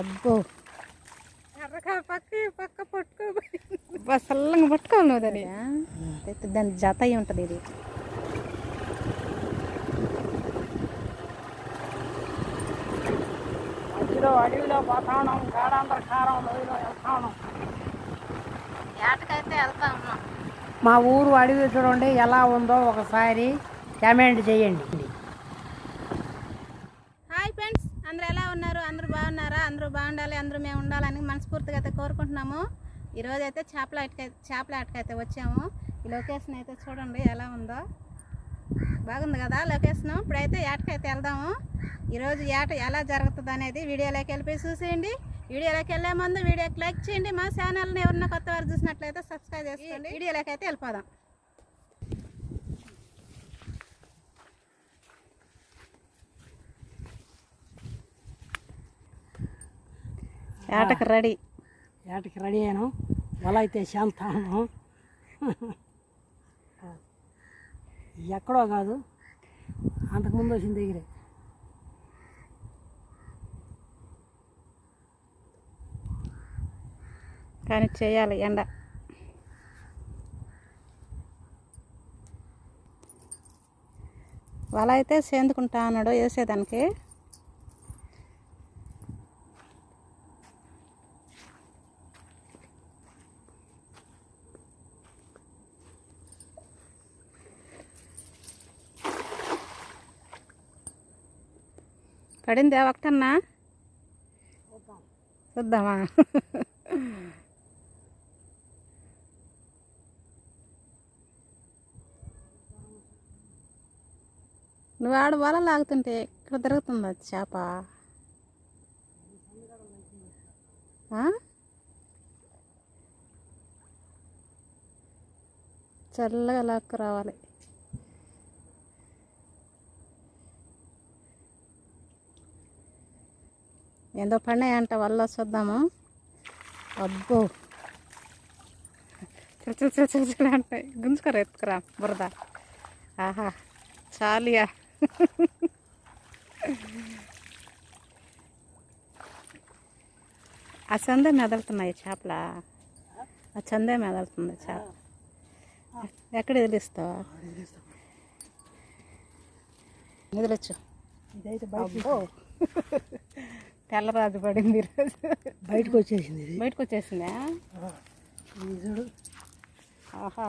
అబ్బో. పక్క అబ్బా చల్లంగా పట్టుకోవాలి నువ్వు దాన్ని. అయితే దాని జత అయి ఉంటుంది ఇది. అడవిలో గాడాంతర కారం లోయలో వెళ్తాను. ఏటకైతే వెళ్తా ఉన్నాం. మా ఊరు అడవి చూడండి ఎలా ఉందో ఒకసారి కామెంట్ చేయండి హాయ్ ఫ్రెండ్స్ అందరూ ఎలా ఉన్నారు అందరూ బాగున్నారా బాగుండాలి అందరూ మేము ఉండాలని మనస్ఫూర్తిగా అయితే కోరుకుంటున్నాము. ఈరోజు అయితే చేపల చేపల ఆటకైతే వచ్చాము. ఈ లొకేషన్ అయితే చూడండి ఎలా ఉందో. బాగుంది కదా లొకేషన్? ఇప్పుడైతే ఏటకైతే వెళ్దాము. ఈరోజు ఏట ఎలా జరుగుతుంది అనేది వీడియోలోకి వెళ్ళిపోయి చూసేయండి. వీడియోలోకి వెళ్ళే ముందు వీడియోకి లైక్ చేయండి. మా ఛానల్ని ఎవరన్నా కొత్త వారు చూసినట్లయితే సబ్స్క్రైబ్ చేసుకోండి. వీడియోలోకి అయితే వెళ్ళిపోదాం. ఏటకు రెడీ? ఏటకి రెడీ అయ్యాను వల అయితే శాంతాను ఎక్కడో కాదు. అంతకుముందు వచ్చిన దగ్గరే. కానీ చేయాలి ఎండ. వల అయితే సేందుకుంటా అన్నాడు వేసేదానికి. పడిందా ఒకటన్నా చూద్దామా? నువ్వు ఆడ వల లాగుతుంటే ఇక్కడ తిరుగుతుంది అది చేప? ఆ? చల్లగా లాక్కు రావాలి. ఏందో పడినాయంట వల్ల చూద్దాము. అబ్బో. చిలు చిలు చిలు చిలు అంటాయి గుంజుకోరా ఎత్తుకురా బురద. ఆహా చాలియా. ఆ చందే మెదలుతున్నాయి చేపల? ఆ చందే మెదలుతుంది చేప ఎక్కడ వదిలిస్తావా? వదిలొచ్చు ఇదైతే తెల్లరాజు పడింది ఈరోజు బయటకు వచ్చేసింది బయటకు వచ్చేసిందా? చూడు. ఆహా.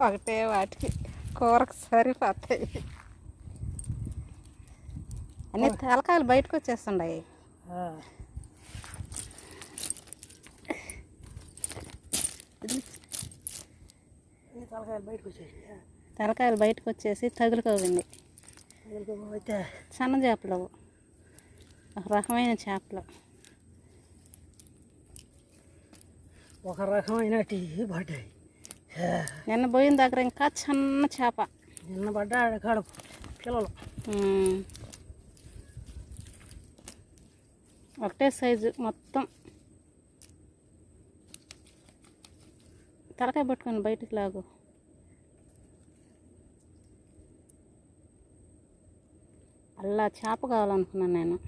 ఒకటే వాటికి కూరకు సరిపోతాయి. అన్ని తలకాయలు బయటకు. ఈ తలకాయలు బయటకు వచ్చేసింది తలకాయలు బయటకు వచ్చేసి తగులుకోవండి అయితే సన్న చేపలు రకమైన చేపలు. ఒక రకమైన టీ పడ్డాయి. నిన్న పోయిన దగ్గర ఇంకా చిన్న చేప. నిన్న పడ్డాడు కడుపు పిల్లలు. ఒకటే సైజు మొత్తం. తలకాయ పట్టుకొని బయటికి లాగు. అల్లా చేప కావాలనుకున్నాను నేను.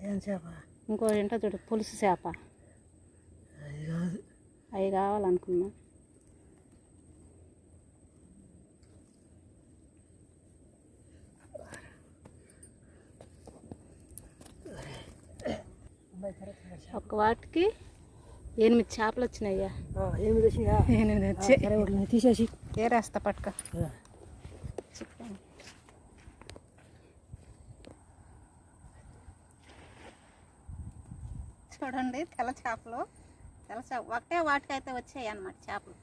ఏం చేప? ఇంకో ఏంటో చూడు పులుసు చేప. అది కాదు అవి కావాలనుకున్నా. ఒక వాటికి ఎనిమిది చేపలు వచ్చినాయ్యా. ఎనిమిది వచ్చినాయా? ఎనిమిది వచ్చి తీసేసి. ఏరేస్తా పట్టుక ఆ, చికెన్ చూడండి తెల్ల చేపలు. తెల్ల చేప ఒకటే వాటికైతే వచ్చాయి అన్నమాట చేపలు.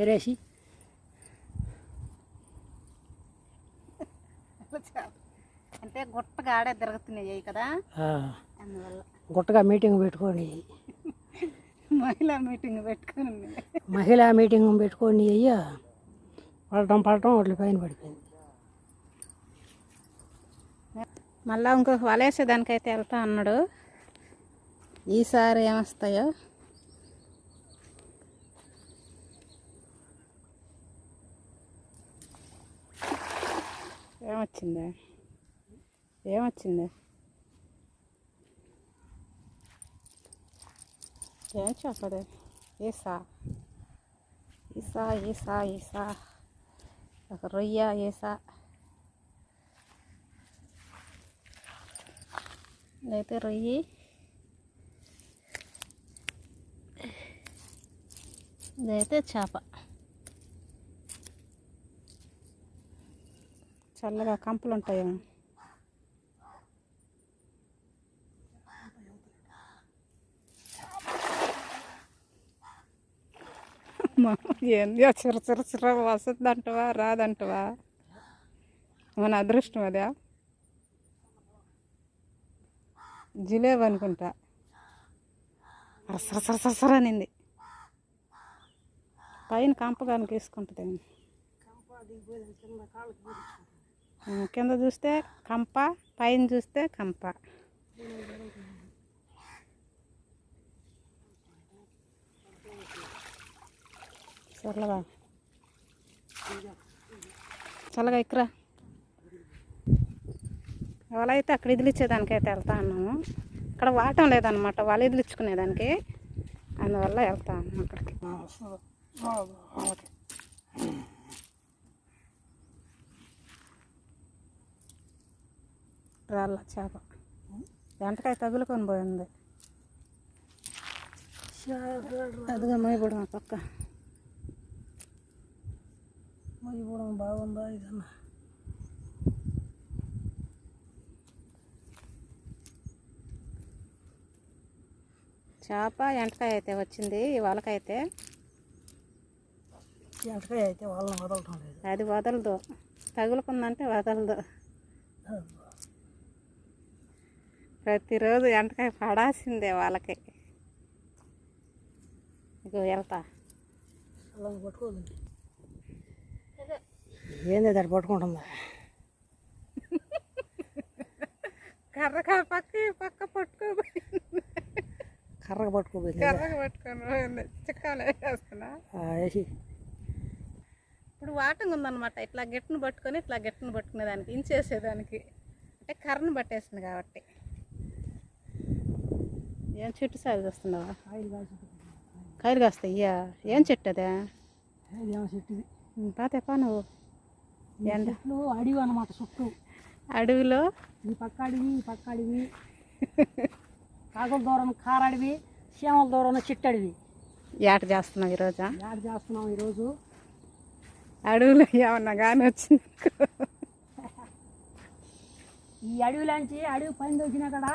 ఏరేసి. అంటే గుట్టగా ఆడే తిరుగుతున్నాయి కదా? అందువల్ల. గుట్టగా మీటింగ్ పెట్టుకొని. మహిళా మీటింగ్ పెట్టుకుని. మహిళా మీటింగ్ పెట్టుకొని అయ్యా పడటం పడటం వాటి పైన పడిపోయింది. మళ్ళా ఇంకొక వలేసేదానికైతే వెళ్తా అన్నాడు. ఈసారి ఏమొస్తాయో? ఏమొచ్చిందా? ఏమొచ్చింది? ఏం చెప్పదు ఈసా. ఈసా ఈసా ఈసా. ఒక రొయ్య ఈసా. ఇదైతే రొయ్యి. ఇదైతే చేప. చల్లగా కంపలు ఉంటాయేమో ఏంది ఆ చిర చిర చిర వస్తుందంటవా రాదంటవా? మన అదృష్టం అదే. జిలేబ్ అనుకుంటా. సర సర సర అనింది. పైన కంపగా కనుక కింద చూస్తే కంప పైన చూస్తే కంప. చల్లగా. చల్లగా ఎక్కురా? వల అయితే అక్కడ అయితే వెళ్తా ఉన్నాము ఇక్కడ వాటం లేదనమాట వల ఇదిలిచ్చుకునేదానికి. అందువల్ల వెళ్తా ఉన్నాం అక్కడికి. రాళ్ళ చేప. వెంటకాయ తగులుకొని పోయింది? అదిగా మైపడం మా పక్క. ఇవ్వడం బాగుందా ఇదన్నా? చేప ఎంటకాయ అయితే వచ్చింది వాళ్ళకైతే ఎంటకాయ అయితే వాళ్ళని వదలటం లేదు. అది వదలదు. తగులుకుందంటే వదలదు. ప్రతిరోజు ఎంటకాయ పడాల్సిందే వాళ్ళకి. ఇగో వెళ్తా. పట్టుకోదండి ఏంది దాన్ని పట్టుకుంటుందా? కర్రగా పక్క పక్క పట్టుకోబోయి కర్రగా పట్టుకోపోయింది కర్రగా పట్టుకొని పోయింది. చిక్కాలు వేసేస్తున్నా. వేసి ఇప్పుడు వాటంగా ఉందన్నమాట. ఇట్లా గెట్టును పట్టుకొని ఇట్లా గెట్టును పట్టుకునేదానికి ఇంచేసేదానికి. అంటే కర్రను పట్టేసింది కాబట్టి. ఏం చెట్టు సాగు కాసి కాయలు కాస్తాయ్యా ఏం చెట్టు అదే? పాతేపా నువ్వు? చెట్లు అడవి అన్నమాట చుట్టూ. అడవిలో? ఈ పక్క అడవి ఈ పక్క అడవి. కాకుల దూరం కారడివి సీమల దూరం చెట్టు అడవి ఏట చేస్తున్నావు ఈరోజా? యాడ్ చేస్తున్నాం ఈరోజు? అడవిలో ఏమన్నా కానీ వచ్చింది ఈ అడవిలోంచి అడవి పని వచ్చినా కూడా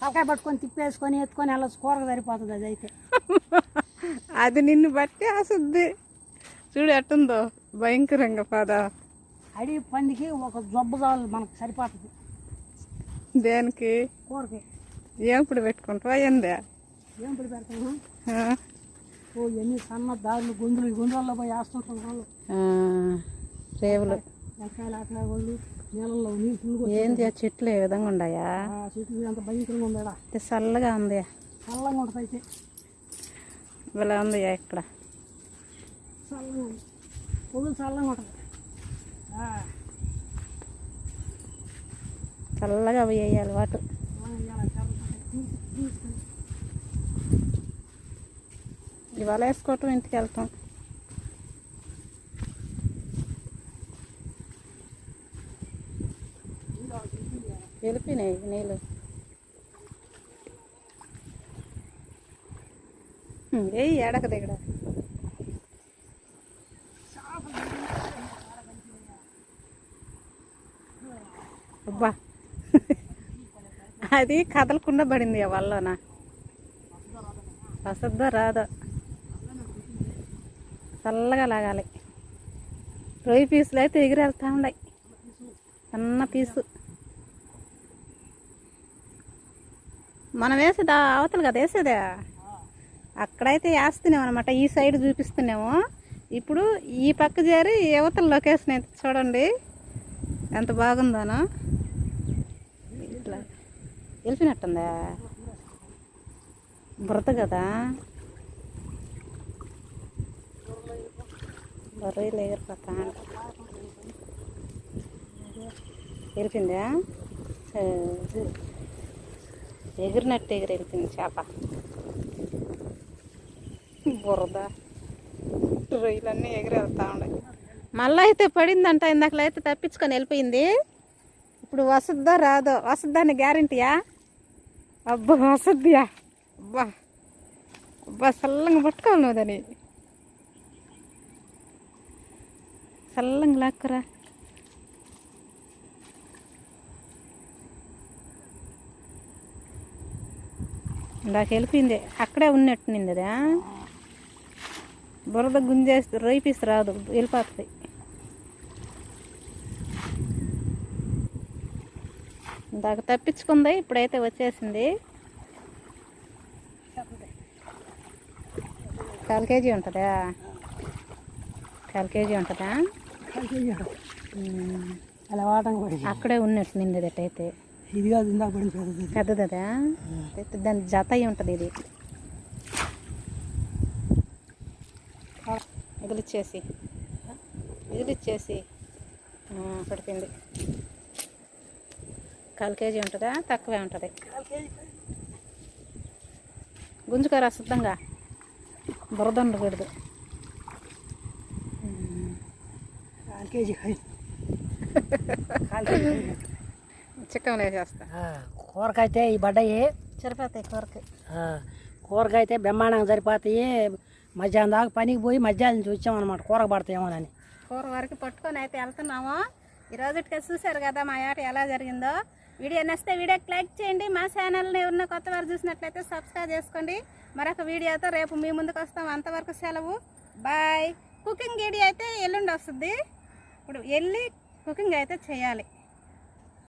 తలకాయ పట్టుకొని తిప్పేసుకొని ఎత్తుకొని వెళ్ళచ్చు కూరకు సరిపోతుంది అది అయితే. అది నిన్ను బట్టి ఆసుద్ది చూడు ఎట్టుందో భయంకరంగా పద. అడవి పందికి ఒక జబ్బు చాలు మనకు సరిపోతుంది. దేనికి? కూరకి. ఏం ఇప్పుడు పెట్టుకుంటావా? ఏందే? ఏం పిడి పెడతాము? ఓ ఎన్ని సన్న దారులు ఈ గొంతులలో పోయి వేస్తుంటాం వాళ్ళు. రేవులు. వాళ్ళు నీళ్ళల్లో నీళ్ళు ఏంది ఆ చెట్లు ఏ విధంగా ఉన్నాయా చెట్లు అంత భయంకరంగా ఉంది చల్లగా ఉంది. చల్లగా ఉంటుంది అయితే. ఇలా ఉంది ఇక్కడ. చల్లగా పొగులు చల్లగా ఉంటుంది. ఆ, చల్లగా వేయాలి వాటు ఇవాళ వేసుకోవటం ఇంటికి వెళ్తాం. వెళ్ళిపోయినాయి నీళ్ళు. ఏ ఏడక దగ్గర అబ్బా అది కదలకుండా పడింది వాళ్ళన వల్లన. వస్తుందో రాదో చల్లగా లాగాలి. రొయ్యి పీసులు అయితే ఎగిరి వెళ్తా ఉన్నాయి సన్న పీసు. మనం వేసేదా అవతలు కదా వేసేదా? అక్కడైతే వేస్తున్నాం అనమాట ఈ సైడ్ చూపిస్తున్నాము. ఇప్పుడు ఈ పక్క చేరి యువతల లొకేషన్ అయితే చూడండి. ఎంత బాగుందోనో. వెళ్ళిపోయినట్టుందా బురద కదా? బొర్రలు ఎగిరిపోతా వెళ్ళిపోయిందా ఎగిరినట్టు ఎగిరి వెళ్తుంది చేప. బురద. రొయ్యలన్నీ ఎగిరి వెళ్తా ఉన్నాయి మళ్ళీ అయితే పడిందంట ఇందాకలో అయితే తప్పించుకొని వెళ్ళిపోయింది. ఇప్పుడు వసద్దో రాదో? వసద్దని గ్యారంటీయా? అబ్బా వసద్దియా అబ్బా అబ్బా చల్లంగా పట్టుకోవాలి నువ్వు దాన్ని. చల్లంగా లాక్కరా. ఇందాక వెళ్ళిపోయింది. అక్కడే ఉన్నట్టు అదా బురద గుంజేస్తే రొయ్యి రాదు. వెళ్ళిపోతుంది. ఇందాక తప్పించుకుంది? ఇప్పుడైతే వచ్చేసింది. కాల్ కేజీ ఉంటుందా? కాల్ కేజీ ఉంటుందా. అలా అక్కడే ఉన్నట్టు నింది అయితే ఇది కాదు ఇందాక పడింది పెద్దది. దాని జత అయి ఉంటుంది ఇది. వదిలిచ్చేసి వదిలిచ్చేసి ఆ, పడిపోయింది. కాల్ కేజీ ఉంటుందా? తక్కువే ఉంటుంది. గుంజుకోరా శుద్ధంగా బురద ఉండకూడదు. చిక్కం వేసేస్తా కూరకైతే ఈ బడ్డాయి. సరిపోతాయి కూరకి. కూరకైతే బ్రహ్మాండంగా సరిపోతాయి. మధ్యాహ్నం దాకా పనికి పోయి మధ్యాహ్నం నుంచి వచ్చామన్నమాట. కూరకు పడతాయేమోనని. కూర వరకు పట్టుకొని అయితే వెళ్తున్నాము. ఈ రోజుకి చూశారు కదా మా ఆట ఎలా జరిగిందో. వీడియో నచ్చితే వీడియోకి లైక్ చేయండి. మా ఛానల్ని ఉన్న కొత్త వారు చూసినట్లయితే సబ్స్క్రైబ్ చేసుకోండి. మరొక వీడియోతో రేపు మీ ముందుకు వస్తాం. అంతవరకు సెలవు. బాయ్ కుకింగ్ వీడియో అయితే ఎల్లుండి వస్తుంది. ఇప్పుడు వెళ్ళి కుకింగ్ అయితే చేయాలి.